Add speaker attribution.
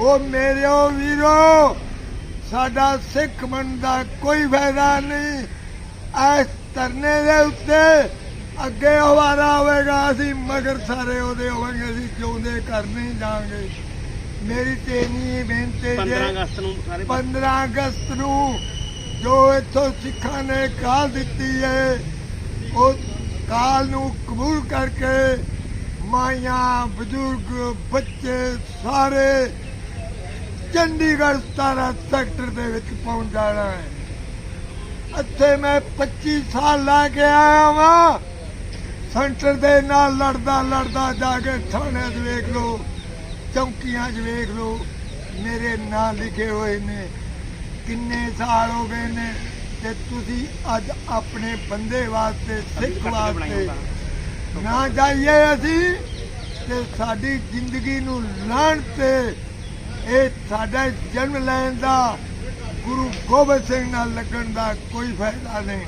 Speaker 1: ਉਹ ਮੇਰਿਓ ਵੀਰੋ ਸਾਡਾ ਸਿੱਖ ਬਣਨ ਦਾ ਕੋਈ ਫਾਇਦਾ ਨਹੀਂ। ਇਸ ਧਰਨੇ ਦੇ ਉੱਤੇ ਅੱਗੇ ਹਵਾਰਾ ਹੋਵੇਗਾ ਅਸੀਂ ਮਗਰ ਸਾਰੇ ਉਹਦੇ ਹੋਵਾਂਗੇ ਅਸੀਂ ਜਿਉਂਦੇ ਘਰ ਨਹੀਂ ਜਾਾਂਗੇ ਮੇਰੀ ਤੇ ਨਹੀਂ ਬੇਨਤੀ
Speaker 2: 15
Speaker 1: ਜੇ
Speaker 2: ਅਗਸਤ ਨੂੰ ਸਾਰੇ
Speaker 1: 15 ਅਗਸਤ ਨੂੰ ਜੋ ਇੱਥੋਂ ਸਿੱਖਾਂ ਨੇ ਕਾਲ ਦਿੱਤੀ ਹੈ ਉਹ ਕਾਲ ਨੂੰ ਕਬੂਲ ਕਰਕੇ ਮਾਈਆਂ ਬਜ਼ੁਰਗ ਬੱਚੇ ਸਾਰੇ ਚੰਡੀਗੜ੍ਹ 17 ਸੈਕਟਰ ਦੇ ਵਿੱਚ ਪਹੁੰਚ ਜਾਣਾ ਹੈ। ਇੱਥੇ ਮੈਂ 25 ਸਾਲ ਲਾ ਕੇ ਆਇਆ ਵਾਂ। ਸੈਂਟਰ ਦੇ ਨਾਲ ਲੜਦਾ ਲੜਦਾ ਜਾ ਕੇ ਥਾਣੇ 'ਚ ਵੇਖ ਲਓ ਚੌਕੀਆਂ 'ਚ ਵੇਖ ਲਓ ਮੇਰੇ ਨਾਂ ਲਿਖੇ ਹੋਏ ਨੇ। ਕਿੰਨੇ ਸਾਲ ਹੋ ਗਏ ਨੇ ਤੇ ਤੁਸੀਂ ਅੱਜ ਆਪਣੇ ਬੰਦੇ ਵਾਸਤੇ ਸਿੱਖ ਵਾਸਤੇ ਨਾ ਜਾਈਏ ਅਸੀਂ ਤੇ ਸਾਡੀ ਜ਼ਿੰਦਗੀ ਨੂੰ ਲਾਣ ਤੇ ਇਹ ਸਾਡਾ ਜਨਮ ਲੈਣ ਦਾ ਗੁਰੂ ਗੋਬਿੰਦ ਸਿੰਘ ਨਾਲ ਲੱਗਣ ਦਾ ਕੋਈ ਫਾਇਦਾ ਨਹੀਂ।